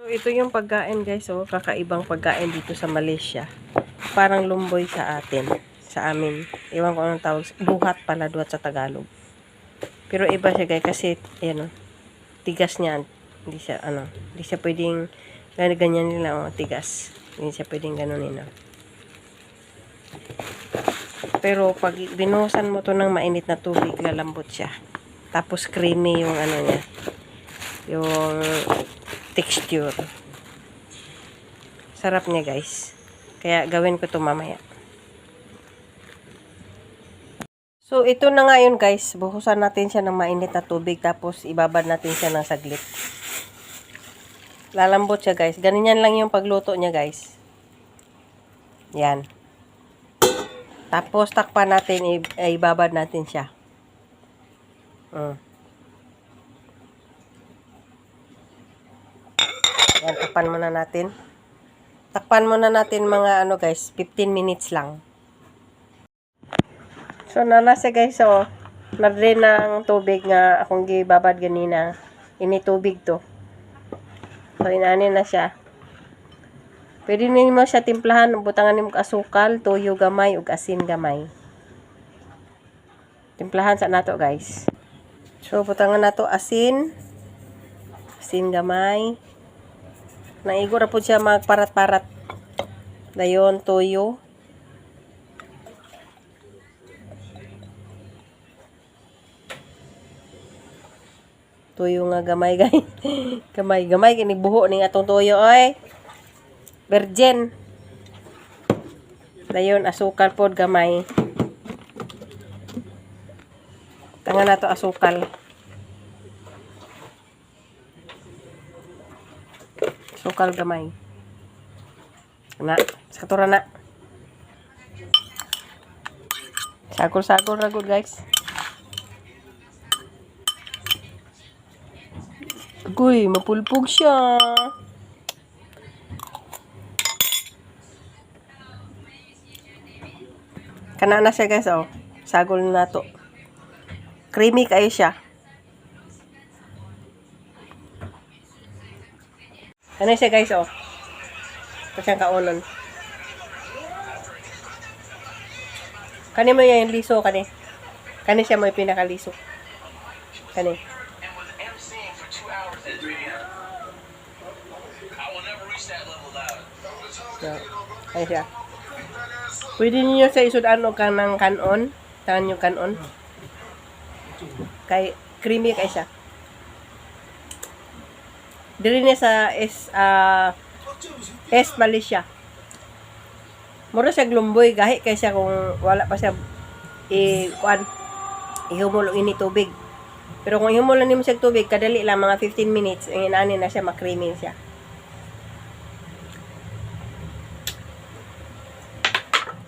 So, ito yung pagkain guys. So, kakaibang pagkain dito sa Malaysia. Parang lumboy sa atin. Sa amin. Iwan ko anong tawag. Buhat pala duat sa Tagalog. Pero iba siya guys. Kasi, ayan o. Tigas niya. Hindi siya, ano. Hindi siya pwedeng, ganyan, nila o. Tigas. Hindi siya pwedeng ganunin o. Pero, pag binuhusan mo to ng mainit na tubig, lalambot siya. Tapos, creamy yung ano niya. Yung texture. Sarap niya guys. Kaya gawin ko to mamaya. So ito na nga yun guys. Buhusan natin siya ng mainit na tubig tapos ibabad natin siya ng saglit. Lalambot siya guys. Ganyan lang yung pagluto niya guys. Yan. Tapos takpan natin, ibabad natin siya. Mm. Yan, takpan muna natin. Takpan muna natin mga ano guys, 15 minutes lang. So, nalasa guys, so, na-drain na ang tubig nga akong gibabad ganina. Ini tubig to. So, inanin na siya. Pwede mo siya timplahan, butangan nimo og asukal, toyo gamay, ug asin gamay. Timplahan sa nato guys. So, butangan nato asin, asin gamay, Naigo ra po siya magparat-parat. Dayon, toyo. Tuyo nga gamay, guys. gamay, gamay. Kini buho ning atong tuyo, oy. Virgin. Dayon, asukal pod gamay. Tangan na to asukal. Sukal gamay. Na, satura na. Sagol-sagol ragod guys. Agoy, mapulpog siya. Kana na siya guys, oh. Sagol na to. Creamy kayo siya. Ano siya guys, oh. Ito siyang kaunon. Kani mo yan, liso, kani. Kani siya mo yung pinakaliso. Kani. and was emceeing for two hours at 3 a.m. I will never reach that level loud. So, ayun siya. Pwede niyo sa isudan o kanang kanon. Tangan yung kanon. Kay, creamy kay siya. Dili niya sa S, ah, S Malaysia. Mura siya glumboy, gahi kay siya kung wala pa siya i kuan ihumulong ini tubig. Pero kung ihumulong nimo siya tubig, kadali lang mga 15 minutes, inani na siya makreamy siya.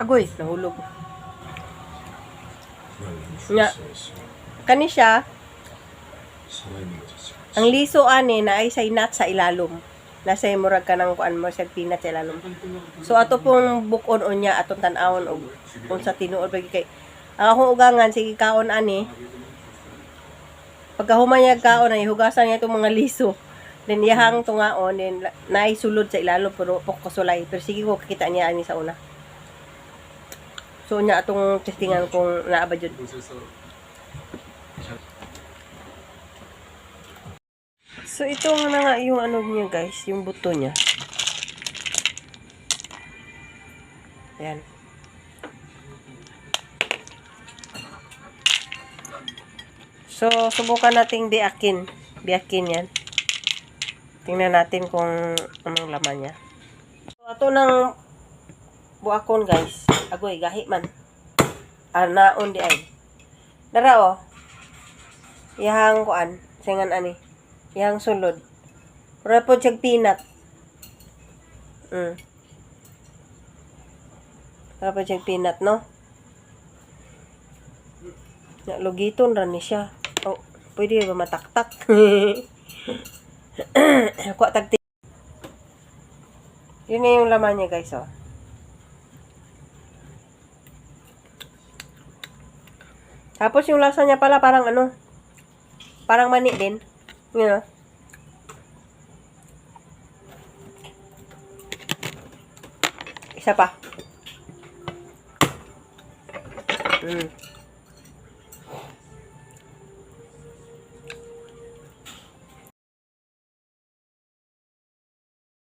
Agoy, nahulog. Nga. Kani siya, ang liso ani na ay say nut sa ilalom. Nasa murag ka ng kuan mo sa peanut sa ilalom. So ato pong bukon unya atong tan-awon og kung sa tinuod bagi kay ang akong ugangan sige kaon ani. Pagkahuman niya kaon ay hugasan niya itong mga liso. Then iyahang tungaon then naay sulod sa ilalom pero pok kasulay. Pero sige ko kita niya ani sa una. So nya atong testingan kung naa ba jud. So ito nga na nga yung ano niya guys, yung buto niya. Ayan. So, subukan nating biakin. Biakin yan. Tingnan natin kung anong laman niya. So, ato ng buakon guys. Agoy, gahi man. Ah, naon di ay. Dara oh. Iyahang kuan. Singan ani. Yang sulod. Mura po siyag peanut. Mm. Mura po siyag peanut, no? Na, lugiton ra ni siya. Oh, pwede ba mataktak? Kuha tagti. Yun na yung laman niya, guys, oh. Tapos yung lasa niya pala parang ano, parang mani din. Yeah. Siapa? Hmm.